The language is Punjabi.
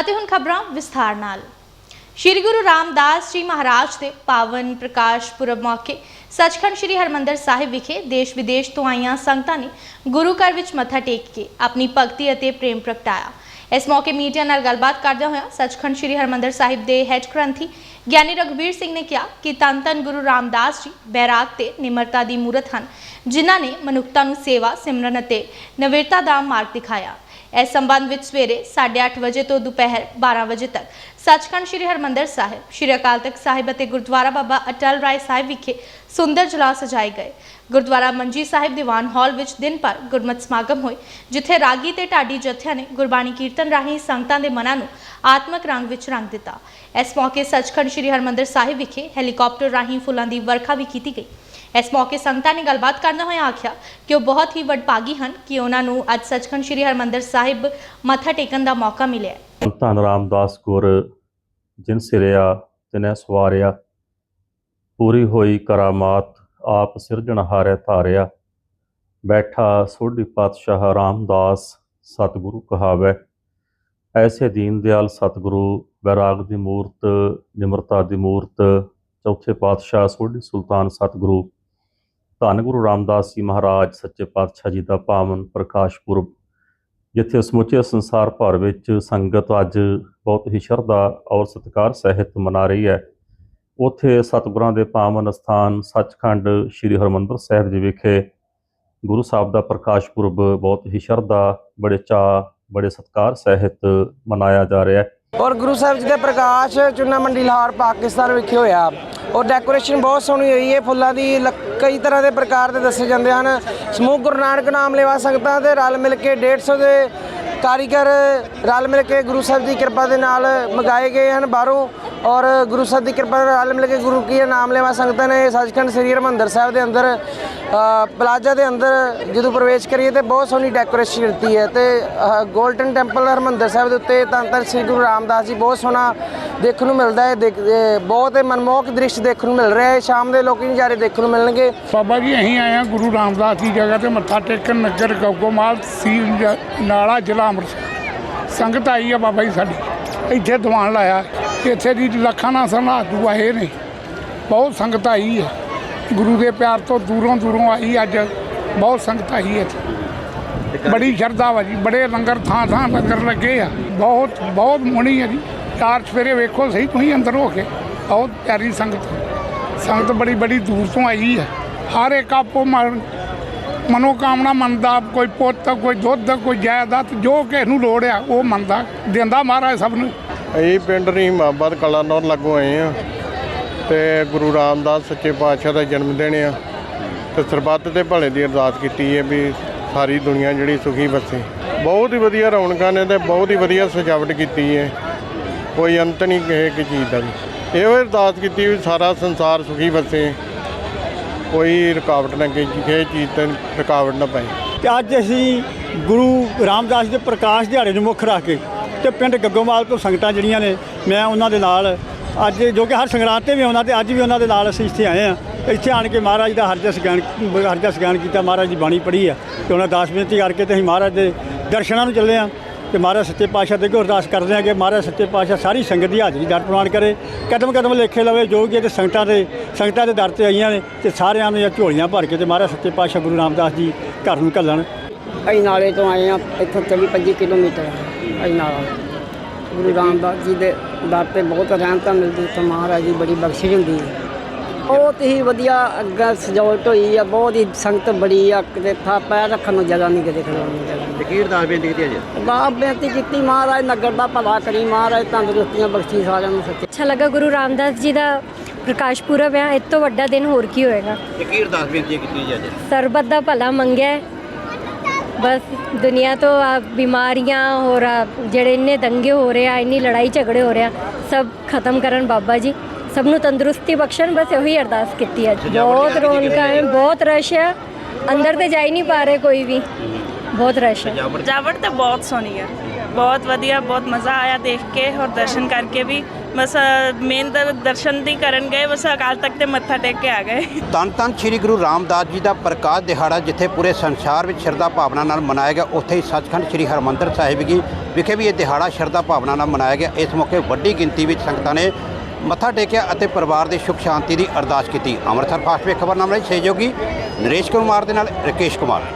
ਅਤੇ ਹੁਣ ਖਬਰਾਂ ਵਿਸਥਾਰ ਨਾਲ। ਸ਼੍ਰੀ ਗੁਰੂ ਰਾਮਦਾਸ ਜੀ ਮਹਾਰਾਜ ਦੇ ਪਾਵਨ ਪ੍ਰਕਾਸ਼ ਪੁਰਬ ਮੌਕੇ ਸੱਚਖੰਡ ਸ਼੍ਰੀ ਹਰਮੰਦਰ ਸਾਹਿਬ ਵਿਖੇ ਦੇਸ਼ ਵਿਦੇਸ਼ ਤੋਂ ਆਈਆਂ ਸੰਗਤਾਂ ਨੇ ਗੁਰੂ ਘਰ ਵਿੱਚ ਮੱਥਾ ਟੇਕ ਕੇ ਆਪਣੀ ਭਗਤੀ ਅਤੇ ਪ੍ਰੇਮ ਪ੍ਰਗਟਾਇਆ। ਇਸ ਮੌਕੇ ਮੀਡੀਆ ਨਾਲ ਗੱਲਬਾਤ ਕਰਦਿਆਂ ਹੋਇਆ ਸੱਚਖੰਡ ਸ਼੍ਰੀ ਹਰਮੰਦਰ ਸਾਹਿਬ ਦੇ ਹੈੱਡ ਗ੍ਰੰਥੀ ਗਿਆਨੀ ਰਘਬੀਰ ਸਿੰਘ ਨੇ ਕਿਹਾ ਕਿ ਧੰਨ ਧੰਨ ਗੁਰੂ ਰਾਮਦਾਸ ਜੀ ਬੈਰਾਗ ਤੇ ਨਿਮਰਤਾ ਦੀ ਮੂਰਤ ਹਨ, ਜਿਨ੍ਹਾਂ ਨੇ ਮਨੁੱਖਤਾ ਨੂੰ ਸੇਵਾ, ਸਿਮਰਨ ਅਤੇ ਨਵੀਰਤਾ ਦਾ ਮਾਰਗ ਦਿਖਾਇਆ। ਇਸ ਸੰਬੰਧ ਵਿੱਚ ਸਵੇਰੇ 8:30 ਵਜੇ ਤੋਂ ਦੁਪਹਿਰ 12 ਵਜੇ ਤੱਕ ਸੱਚਖੰਡ ਸ੍ਰੀ ਹਰਮੰਦਰ ਸਾਹਿਬ, ਸ੍ਰੀ ਅਕਾਲ ਤਖਤ ਸਾਹਿਬ ਅਤੇ ਗੁਰਦੁਆਰਾ ਬਾਬਾ ਅਟਲ ਰਾਏ ਸਾਹਿਬ ਵਿਖੇ ਸੁੰਦਰ ਜਲਾ ਸਜਾਏ ਗਏ। ਗੁਰਦੁਆਰਾ ਮੰਜੀ ਸਾਹਿਬ ਦੀਵਾਨ ਹਾਲ ਵਿੱਚ ਦਿਨ ਭਰ ਗੁਰਮਤਿ ਸਮਾਗਮ ਹੋਏ, ਜਿੱਥੇ ਰਾਗੀ ਤੇ ਢਾਡੀ ਜਥਿਆਂ ਨੇ ਗੁਰਬਾਣੀ ਕੀਰਤਨ ਰਾਹੀਂ ਸੰਗਤਾਂ ਦੇ ਮਨਾਂ ਨੂੰ ਆਤਮਕ ਰੰਗ ਵਿੱਚ ਰੰਗ ਦਿੱਤਾ। ਇਸ ਮੌਕੇ ਸੱਚਖੰਡ ਸ੍ਰੀ ਹਰਮੰਦਰ ਸਾਹਿਬ ਵਿਖੇ ਹੈਲੀਕਾਪਟਰ ਰਾਹੀਂ ਫੁੱਲਾਂ ਦੀ ਵਰਖਾ ਵੀ ਕੀਤੀ ਗਈ। ਇਸ ਮੌਕੇ ਸੰਗਤਾਂ ਨੇ ਗੱਲਬਾਤ ਕਰਦਿਆਂ ਹੋਇਆਂ ਆਖਿਆ ਕਿ ਉਹ ਬਹੁਤ ਹੀ ਵਡਭਾਗੀ ਹਨ ਕਿ ਉਹਨਾਂ ਨੂੰ ਅੱਜ ਸੱਚਖੰਡ ਸ੍ਰੀ ਹਰਮੰਦਰ ਸਾਹਿਬ ਮੱਥਾ ਟੇਕਣ ਦਾ ਮੌਕਾ ਮਿਲਿਆ ਧੰਨ ਰਾਮਦਾਸ ਗੁਰ, ਜਿਨ ਸਿਰਿਆ ਤਿਨੈ ਸਵਾਰਿਆ ਪੂਰੀ ਹੋਈ ਕਰਾਮਾਤ, ਆਪ ਸਿਰਜਣਹਾਰੈ ਧਾਰਿਆ, ਬੈਠਾ ਸੋਢੀ ਪਾਤਸ਼ਾਹ ਰਾਮਦਾਸ ਸਤਿਗੁਰੂ ਕਹਾਵੈ। ਐਸੇ ਦੀਨ ਦਿਆਲ ਸਤਿਗੁਰੂ, ਵੈਰਾਗ ਦੀ ਮੂਰਤ, ਨਿਮਰਤਾ ਦੀ ਮੂਰਤ, ਚੌਥੇ ਪਾਤਸ਼ਾਹ ਸੋਢੀ ਸੁਲਤਾਨ ਸਤਿਗੁਰੂ ਧੰਨ ਗੁਰੂ ਰਾਮਦਾਸ ਜੀ ਮਹਾਰਾਜ, ਸੱਚੇ ਪਾਤਸ਼ਾਹ ਜੀ ਦਾ ਪਾਵਨ ਪ੍ਰਕਾਸ਼ ਪੁਰਬ। ਜਿੱਥੇ ਸਮੁੱਚੇ ਸੰਸਾਰ ਭਰ ਵਿੱਚ ਸੰਗਤ ਅੱਜ ਬਹੁਤ ਹੀ ਸ਼ਰਧਾ ਔਰ ਸਤਿਕਾਰ ਸਹਿਤ ਮਨਾ ਰਹੀ ਹੈ। ਉੱਥੇ ਸਤਿਗੁਰਾਂ ਦੇ ਪਾਵਨ ਸਥਾਨ ਸੱਚਖੰਡ ਸ੍ਰੀ ਹਰਮੰਦਰ ਸਾਹਿਬ ਜੀ ਵਿਖੇ ਗੁਰੂ ਸਾਹਿਬ ਦਾ ਪ੍ਰਕਾਸ਼ ਪੁਰਬ ਬਹੁਤ ਹੀ ਸ਼ਰਧਾ, ਬੜੇ ਚਾਅ, ਬੜੇ ਸਤਿਕਾਰ ਸਹਿਤ ਮਨਾਇਆ ਜਾ ਰਿਹਾ ਹੈ। ਔਰ ਗੁਰੂ ਸਾਹਿਬ ਜੀ ਦਾ ਪ੍ਰਕਾਸ਼ ਚੁੰਨਾ ਮੰਡੀ ਲਾਹੌਰ, ਪਾਕਿਸਤਾਨ ਵਿਖੇ ਹੋਇਆ। ਔਰ ਡੈਕੋਰੇਸ਼ਨ ਬਹੁਤ ਸੋਹਣੀ ਹੋਈ। ਹੈ ਫੁੱਲਾਂ ਦੀ ਲ- ਕਈ ਤਰ੍ਹਾਂ ਦੇ ਪ੍ਰਕਾਰ ਦੇ ਦੱਸੇ ਜਾਂਦੇ ਹਨ। ਸਮੂਹ ਗੁਰੂ ਨਾਨਕ ਨਾਮ ਲੈਵਾ ਸੰਗਤਾਂ ਦੇ ਰਲ ਮਿਲ ਕੇ 150 ਦੇ ਕਾਰੀਗਰ ਰਲ ਮਿਲ ਕੇ ਗੁਰੂ ਸਾਹਿਬ ਦੀ ਕਿਰਪਾ ਦੇ ਨਾਲ ਮਗਾਏ ਗਏ ਹਨ ਬਾਹਰੋਂ। ਔਰ ਗੁਰੂ ਸਾਹਿਬ ਦੀ ਕਿਰਪਾ ਨਾਲ ਰਲ ਮਿਲ ਕੇ ਗੁਰੂ ਕੀ ਨਾਮ ਲੈਵਾ ਸੰਗਤਾਂ ਨੇ ਸੱਚਖੰਡ ਸ੍ਰੀ ਹਰਿਮੰਦਰ ਸਾਹਿਬ ਦੇ ਅੰਦਰ ਪਲਾਜ਼ਾ ਦੇ ਅੰਦਰ ਜਦੋਂ ਪ੍ਰਵੇਸ਼ ਕਰੀਏ ਤੇ ਬਹੁਤ ਸੋਹਣੀ ਡੈਕੋਰੇਸ਼ਨ ਕੀਤੀ ਹੈ ਤੇ ਗੋਲਡਨ ਟੈਂਪਲ ਹਰਿਮੰਦਰ ਸਾਹਿਬ ਦੇ ਉੱਤੇ ਧੰਨ ਧੰਨ ਸ੍ਰੀ ਗੁਰੂ ਰਾਮਦਾਸ ਜੀ ਬਹੁਤ ਸੋਹਣਾ ਦੇਖਣ ਨੂੰ ਮਿਲਦਾ ਹੈ, ਦੇਖ- ਬਹੁਤ ਹੀ ਮਨਮੋਹਕ ਦ੍ਰਿਸ਼ ਦੇਖਣ ਨੂੰ ਮਿਲ ਰਿਹਾ ਹੈ, ਸ਼ਾਮ ਦੇ ਲੋਕੀ ਨਜ਼ਾਰੇ ਦੇਖਣ ਨੂੰ ਮਿਲਣਗੇ। ਬਾਬਾ ਜੀ, ਅਸੀਂ ਆਏ ਹਾਂ ਗੁਰੂ ਰਾਮਦਾਸ ਦੀ ਜਗ੍ਹਾ ਤੇ ਮੱਥਾ ਟੇਕਣ ਨਗਰ ਗੌਗੋਮਾਲ ਸੀ ਨਾਲਾ ਜ਼ਿਲ੍ਹਾ ਅੰਮ੍ਰਿਤਸਰ। ਸੰਗਤ ਆਈ ਆ ਬਾਬਾ ਜੀ ਸਾਡੀ। ਇੱਥੇ ਦੀਵਾਨ ਲਾਇਆ। ਇੱਥੇ ਦੀ ਲੱਖਾਂ ਨਾਲ ਸਰਨਾਥੂ ਆਏ ਨੇ ਬਹੁਤ ਸੰਗਤ ਆਈ ਹੈ। ਗੁਰੂ ਦੇ ਪਿਆਰ ਤੋਂ ਦੂਰੋਂ ਦੂਰੋਂ ਆਈ ਅੱਜ। ਬਹੁਤ ਸੰਗਤ ਆਈ ਹੈ ਇੱਥੇ। ਬੜੀ ਸ਼ਰਧਾ ਵਾ ਜੀ, ਬੜੇ ਲੰਗਰ ਥਾਂ ਥਾਂ ਲੰਗਰ ਲੱਗੇ ਆ। ਬਹੁਤ ਬਹੁਤ ਮੋਣੀ ਹੈ ਜੀ। ਚਾਰ ਸਵੇਰੇ ਵੇਖੋ ਸਹੀ, ਤੁਸੀਂ ਅੰਦਰ ਹੋ ਕੇ। ਬਹੁਤ ਪਿਆਰੀ ਸੰਗਤ। ਸੰਗਤ ਬੜੀ ਬੜੀ ਦੂਰ ਤੋਂ ਆਈ ਹੈ ਹਰ ਇੱਕ ਆਪੋ ਮਨ, ਮਨੋਕਾਮਨਾ ਮੰਨਦਾ, ਕੋਈ ਪੁੱਤ, ਕੋਈ ਦੁੱਧ, ਕੋਈ ਜਾਇਦਾਦ, ਜੋ ਕਿਸੇ ਨੂੰ ਲੋੜ ਆ, ਉਹ ਮੰਨਦਾ। ਦਿੰਦਾ ਮਹਾਰਾਜ ਸਭ ਨੂੰ। ਇਹ ਪਿੰਡ ਰਹੀਮਾਬਾਦ ਕਲਾਨੌਰ ਲਾਗੋਂ ਆਏ ਆ। ਤੇ ਗੁਰੂ ਰਾਮਦਾਸ ਸੱਚੇ ਪਾਤਸ਼ਾਹ ਦਾ ਜਨਮ ਦਿਨ ਆ। ਤੇ ਸਰਬੱਤ ਦੇ ਭਲੇ ਦੀ ਅਰਦਾਸ ਕੀਤੀ ਹੈ ਵੀ ਸਾਰੀ ਦੁਨੀਆ ਜਿਹੜੀ ਸੁਖੀ ਵਸੇ ਬਹੁਤ ਹੀ ਵਧੀਆ ਰੌਣਕਾਂ ਨੇ ਤੇ ਬਹੁਤ ਹੀ ਵਧੀਆ ਸਜਾਵਟ ਕੀਤੀ ਹੈ। ਕੋਈ ਅੰਤ ਨਹੀਂ ਕਿਸੇ ਕੀ ਚੀਜ਼ ਦਾ ਜੀ ਇਹੋ ਅਰਦਾਸ ਕੀਤੀ ਵੀ ਸਾਰਾ ਸੰਸਾਰ ਸੁਖੀ ਵਸੇ ਕੋਈ ਰੁਕਾਵਟ ਨਾ ਕਿਸੇ ਕਿਸੇ ਚੀਜ਼ ਤੇ ਰੁਕਾਵਟ ਨਾ ਪਏ। ਤੇ ਅੱਜ ਅਸੀਂ ਗੁਰੂ ਰਾਮਦਾਸ ਦੇ ਪ੍ਰਕਾਸ਼ ਦਿਹਾੜੇ ਨੂੰ ਮੁੱਖ ਰੱਖ ਕੇ ਤੇ ਪਿੰਡ ਗੱਗੋਮਾਲ ਤੋਂ ਸੰਗਤਾਂ ਜਿਹੜੀਆਂ ਨੇ, ਮੈਂ ਉਹਨਾਂ ਦੇ ਨਾਲ ਅੱਜ ਜੋ ਕਿ ਹਰ ਸੰਗਰਾਂਦ ਤੇ ਵੀ ਆਉਣਾ ਤੇ ਅੱਜ ਵੀ ਉਹਨਾਂ ਦੇ ਨਾਲ ਅਸੀਂ ਇੱਥੇ ਆਏ ਆ ਇੱਥੇ ਆਣ ਕੇ ਮਹਾਰਾਜ ਦਾ ਹਰਜਾ ਸਗਾਨ ਹਰਜਾ ਸਗਾਨ ਕੀਤਾ, ਮਹਾਰਾਜ ਦੀ ਬਾਣੀ ਪੜ੍ਹੀ ਆ ਤੇ ਉਹਨਾਂ ਦਾਸ ਬੇਨਤੀ ਕਰਕੇ ਤੇ ਅਸੀਂ ਮਹਾਰਾਜ ਦੇ ਦਰਸ਼ਨਾਂ ਨੂੰ ਚੱਲੇ ਆ ਤੇ ਮਹਾਰਾਜ ਸੱਚੇ ਪਾਤਸ਼ਾਹ ਦੇ ਅੱਗੇ ਅਰਦਾਸ ਕਰਦੇ ਆ ਕਿ ਮਹਾਰਾਜ ਸੱਚੇ ਪਾਤਸ਼ਾਹ ਸਾਰੀ ਸੰਗਤ ਦੀ ਹਾਜ਼ਰੀ ਦਰ ਪ੍ਰਵਾਨ ਕਰੇ, ਕਦਮ ਕਦਮ ਲੇਖੇ ਲਵੇ, ਜੋ ਕਿ ਤੇ ਸੰਗਤਾਂ ਦੇ ਸੰਗਤਾਂ ਦੇ ਦਰ ਤੇ ਆਈਆਂ ਨੇ ਤੇ ਸਾਰਿਆਂ ਨੂੰ ਇਹ ਝੋਲੀਆਂ ਭਰ ਕੇ ਤੇ ਮਹਾਰਾਜ ਸੱਚੇ ਪਾਤਸ਼ਾਹ ਗੁਰੂ ਰਾਮਦਾਸ ਜੀ ਘਰ ਨੂੰ ਘੱਲਣ। ਅਸੀਂ ਨਾਲੇ ਤੋਂ ਆਏ ਆ ਇੱਥੋਂ 24 25 ਕਿਲੋਮੀਟਰ ਅਸੀਂ ਨਾਲਾ ਗੁਰੂ ਰਾਮਦਾਸ ਜੀ ਦੇ ਦਰ ਤੇ ਬਹੁਤ ਰਹਿਮਤਾਂ ਮਿਲਦੀ ਇੱਥੇ ਮਹਾਰਾਜ ਦੀ ਬੜੀ ਬਖਸ਼ਿਸ਼ ਹੁੰਦੀ ਹੈ। ਬਹੁਤ ਹੀ ਵਧੀਆ ਅੱਗਾ ਸਜਾਵਟ ਹੋਈ ਆ ਬਹੁਤ ਹੀ ਸੰਗਤ ਬੜੀ ਆ ਕਿਤੇ ਥਾ ਪੈਰ ਰੱਖਣ ਨੂੰ ਜਗ੍ਹਾ ਨਹੀਂ ਕਿਤੇ ਖਲੋਣ ਨੂੰ ਜਗ੍ਹਾ ਨਹੀਂ। ਕੀ ਅਰਦਾਸ ਬੇਨਤੀ ਕੀਤੀ ਅੱਜ? ਬਾਪ ਬੇਨਤੀ ਕੀਤੀ ਮਹਾਰਾਜ ਨਗਰ ਦਾ ਭਲਾ ਕਰੀ ਮਹਾਰਾਜ ਤੰਦਰੁਸਤੀਆਂ ਬਖਸ਼ੀ ਸਾਰਿਆਂ ਨੂੰ ਸੱਚੇ। ਅੱਛਾ ਲੱਗਾ ਗੁਰੂ ਰਾਮਦਾਸ ਜੀ ਦਾ ਪ੍ਰਕਾਸ਼ ਪੁਰਬ ਹੈ ਇਸ ਤੋਂ ਵੱਡਾ ਦਿਨ ਹੋਰ ਕੀ ਹੋਏਗਾ? ਤੇ ਕੀ ਅਰਦਾਸ ਬੇਨਤੀ ਕੀਤੀ ਜੀ ਅੱਜ? ਸਰਬਤ ਦਾ ਭਲਾ ਮੰਗਿਆ ਹੈ। ਬਸ ਦੁਨੀਆ ਤੋਂ ਆ ਬਿਮਾਰੀਆਂ ਹੋਰ ਆ ਜਿਹੜੇ ਇੰਨੇ ਦੰਗੇ ਹੋ ਰਹੇ ਆ ਇੰਨੀ ਲੜਾਈ ਝਗੜੇ ਹੋ ਰਹੇ ਆ ਸਭ ਖਤਮ ਕਰਨ ਬਾਬਾ ਜੀ। ਸਭ ਨੂੰ ਤੰਦਰੁਸਤੀ ਬਖਸ਼ਣ ਬਸ ਉਹੀ ਅਰਦਾਸ ਕੀਤੀ ਅੱਜ ਬਹੁਤ ਰੌਣਕਾਂ ਹੈ ਬਹੁਤ ਰਸ਼ ਹੈ ਅੰਦਰ ਤੇ ਜਾ ਹੀ ਨਹੀਂ ਪਾ ਰਹੇ ਕੋਈ ਵੀ। ਬਹੁਤ ਰਸ਼ ਹੈ ਸਜਾਵਟ? ਤਾਂ ਬਹੁਤ ਸੋਹਣੀ ਹੈ ਬਹੁਤ ਵਧੀਆ ਬਹੁਤ ਮਜ਼ਾ ਆਇਆ ਦੇਖ ਕੇ ਔਰ ਦਰਸ਼ਨ ਕਰਕੇ ਵੀ। ਬਸ ਮੇਨ ਦਰਸ਼ਨ ਦੀ ਕਰਨ ਗਏ, ਬਸ ਅਕਾਲ ਤਖਤ ਤੇ ਮੱਥਾ ਟੇਕ ਕੇ ਆ ਗਏ। ਧੰਨ ਧੰਨ ਸ੍ਰੀ ਗੁਰੂ ਰਾਮਦਾਸ ਜੀ ਦਾ ਪ੍ਰਕਾਸ਼ ਦਿਹਾੜਾ ਜਿੱਥੇ ਪੂਰੇ ਸੰਸਾਰ ਵਿੱਚ ਸ਼ਰਧਾ ਭਾਵਨਾ ਨਾਲ ਮਨਾਇਆ ਗਿਆ, ਉੱਥੇ ਹੀ ਸੱਚਖੰਡ ਸ੍ਰੀ ਹਰਮੰਦਰ ਸਾਹਿਬ ਜੀ ਵਿਖੇ ਵੀ ਇਹ ਦਿਹਾੜਾ ਸ਼ਰਧਾ ਭਾਵਨਾ ਨਾਲ ਮਨਾਇਆ ਗਿਆ। ਇਸ ਮੌਕੇ ਵੱਡੀ ਗਿਣਤੀ ਵਿੱਚ ਸੰਗਤਾਂ ਨੇ ਮੱਥਾ ਟੇਕਿਆ ਅਤੇ ਪਰਿਵਾਰ ਦੀ ਸੁਖ ਸ਼ਾਂਤੀ ਦੀ ਅਰਦਾਸ ਕੀਤੀ। ਅੰਮ੍ਰਿਤਸਰ ਫਾਸਟ ਵੇ ਖਬਰਨਾਮਾ ਲਈ ਸਹਿਯੋਗੀ ਨਰੇਸ਼ ਕੁਮਾਰ ਦੇ ਨਾਲ ਰਕੇਸ਼ ਕੁਮਾਰ।